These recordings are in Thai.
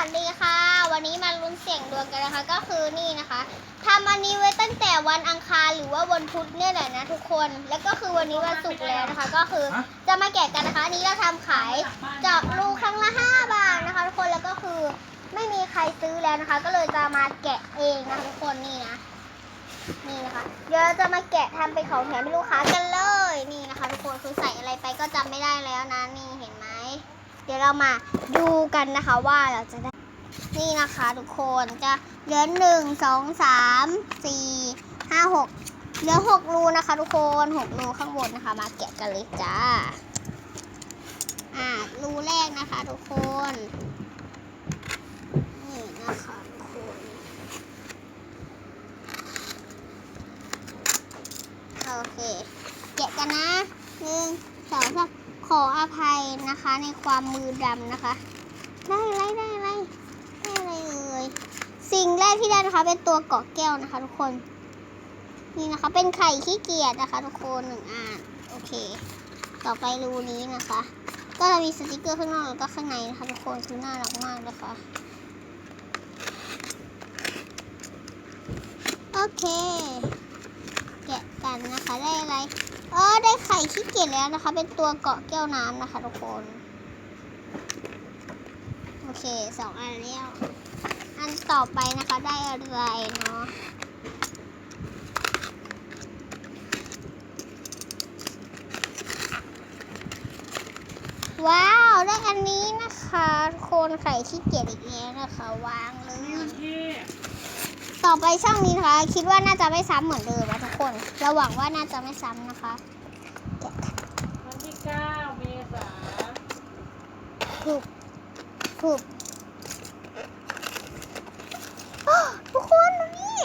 วัสดีค่ะ วันนี้มาลุ้นเสียงดวงกันนะคะ ก็คือนี่นะคะทำอันนี้ไว้ตั้งแต่วันอังคารหรือว่าวันพุธเนี่ยแหละนะทุกคน แล้วก็คือวันนี้วันศุกร์แล้วนะคะ ก็คือฮะจะมาแกะกันนะคะอันนี้เราทำขายจากลูกครั้งละ5บาทนะคะทุกคนแล้วก็คือไม่มีใครซื้อแล้วนะคะ ก็เลยจะมาแกะเองนะคะทุกคนนี่นะนี่นะคะเดี๋ยวเราจะมาแกะทำเป็นของแถมให้ลูกค้ากันเลยนี่นะคะ ทุกคนคือใส่อะไรไปก็จำไม่ได้แล้วนะนี่เห็นไหมเดี๋ยวเรามาดูกันนะคะว่าเราจะได้นี่นะคะทุกคนจะเหลือหนึ่งสองสามสี่ห้าหกเหลือหกรูนะคะทุกคนหกรูข้างบนนะคะ มาแกะกันเลยจ้าอ่ารูแรกนะคะทุกคนนี่นะคะทุกคนโอเค แกะกันนะหนึ่งสองสาม ขออภัยนะคะในความมือดำนะคะ ได้ไรได้ไรได้ไรเอ่ยสิ่งแรกที่ได้นะคะ เป็นตัวเกาะแก้วนะคะ ทุกคน นี่นะคะเป็นไข่ขี้เกียจนะคะ ทุกคนหนึ่งอันโอเค ต่อไปรูนี้นะคะ ก็จะมีสติกเกอร์ข้างนอกแล้วก็ข้างในนะคะทุกคนคือน่ารักมากนะคะโอเค แกะกันนะคะได้อะไร เออได้ไข่ขี้เกียจแล้วนะคะ เป็นตัวเกาะแก้วน้ำนะคะทุกคน โอเคสองอันแล้ว อันต่อไปนะคะได้อะไรเนาะว้าว ได้อันนี้นะคะ โคนไข่ขี้เกียจอีกแล้วนะคะ วางเลย ต่อไปช่องนี้นะคะ คิดว่าน่าจะไม่ซ้ำเหมือนเดิมนะทุกคนเราหวังว่าน่าจะไม่ซ้ำนะคะวันที่9เมษาถูกถูกอ้อทุกคนดูนี่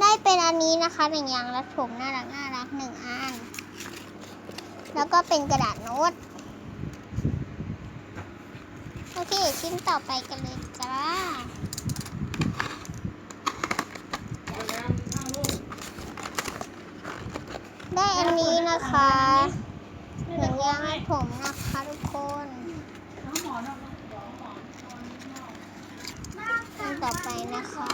ได้เป็นอันนี้นะคะหนึ่งอย่างและถุงน่ารักน่ารักหนึ่งอัน แล้วก็เป็นกระดาษโน้ตโอเคชิ้นต่อไปกันเลยจ้าเอาแล้วข้างลูก ได้อันนี้นะคะนี่หจะนึ่งโกอย่างให้ให้ผมนะคะทุกคนน้องหมอนอกน้องหมอนนอนนอกอันต่อไปนะคะ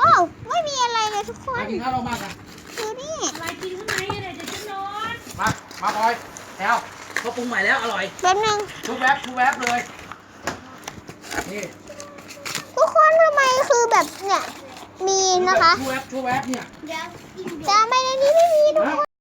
โอ้าวไม่มีอะไรเลยทุกคมานกินข้าวเรามากกันดูนี่อะไรกินข้างในเนี่ยเดี๋ยวจะนอนมา มาบอยแถวเขาปรุงใหม่แล้วอร่อยแป๊บนึงทุกแวบทุกแวบเลยนี่ ทุกคนทำไมคือแบบเนี่ย มีนะคะทุกแวบทุกแวบเนี่ย จะไม่ได้นี่ไม่มีทุกค